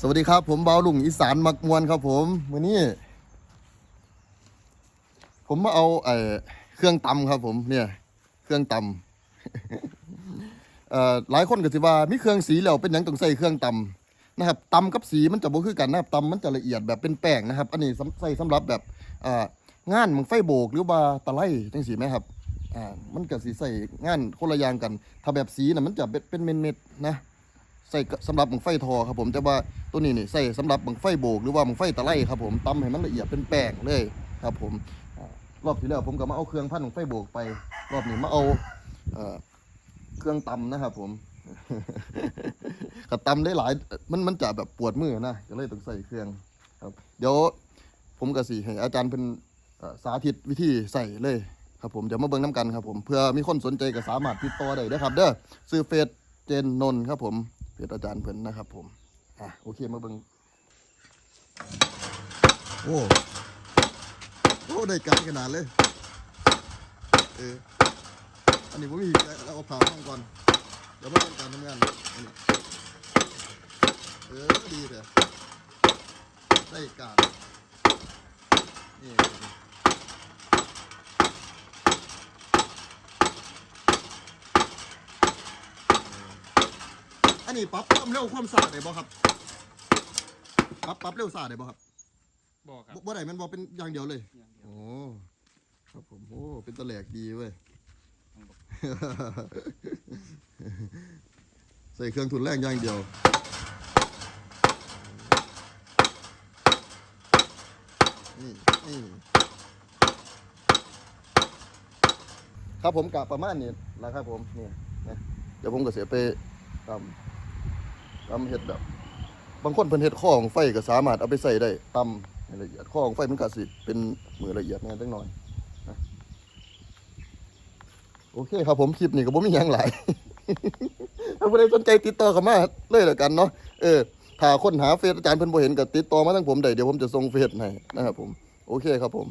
สวัสดีครับ ผมเบาลุงอีสานมักมวนครับผมวันนี้ ผมมาเอาเอเครื่องตำครับ ผม เนี่ย เครื่องตำเอ่อหลายคนก็สิว่ามีเครื่องสีแล้วเป็นหยังต้องใส่เครื่องตำนะครับตำกับสีมันจะบ่คือกันนะครับตำมันจะละเอียดแบบเป็นแป้งนะครับ อันนี้ใส่สำหรับแบบงานมังไฟโบกหรือว่าตะไลจังสีไหมครับอ่ามันก็สิใส่งานคนละอย่างกัน ถ้าแบบสีน่ะมันจะเป็นเป็นเม็ดๆนะ ใส่สำหรับบังไฟทอครับผมแต่ว่าตัวนี้นี่ใส่สำหรับบังไฟโบกหรือว่าบังไฟตะไลครับผมตำให้มันละเอียดเป็นแป้งเลยครับผมรอบที่แล้วผมก็มาเอาเครื่องพันบังไฟโบกไป รอบนี้มาเอาเครื่องตำนะครับผมก็ตำได้หลายมันมันจะแบบปวดมือนะก็เลยต้องใส่เครื่องครับ เดี๋ยวผมก็สิให้อาจารย์เป็นสาธิตวิธีใส่เลยครับผมเดี๋ยวมาเบิ่งน้ำกันครับผมเพื่อมีคนสนใจก็สามารถติดต่อได้นะครับ เด้อซื้อเฟซเจนนน์ครับผม เพจอาจารย์เพิ่นนะครับ ผม อะโอเคมาเบิ่งโอ้โอ้ได้การขนาดเลยเอออันนี้ผมมีเราเอาผ่าห้องก่อนเดี๋ยวมาเบิ่งการทำงานอันนี้เออดีเลยได้การนี่ อันนี้ปรับความเร็วความสาดได้บ่ครับปรับปรับเร็วสาดได้บ่ครับบอกครับ บ่บ่ได้แมันบ่เป็นอย่างเดียวเลยอย่างเดียว โอ้ครับผมโอ้เป็นตะแหลกดีเว้ยใส่เครื่องทุนแรงอย่างเดียว นี่นี่ครับผมกะประมาณนี้แหละครับผมนี่นะเดี๋ยวผมก็เสียไปทำ ทำเห็ดแบบบางคนเพิ่นเฮ็ดข้อของไฟก็สามารถเอาไปใส่ได้ตำให้ละเอียดข้อของไฟมันก็สิเป็นมือละเอียดแน่จังหน่อยนะโอเคครับผมคลิปนี้ก็บ่มีหยังหลาย ถ้าผู้ใดสนใจติดต่อเข้ามาเลยแล้วกันเนาะเออถ้าคนหาเฟซอาจารย์เพิ่นบ่เห็นก็ติดต่อมาทางผมได้เดี๋ยวผมจะส่งเฟซให้นะครับผมโอเคครับผม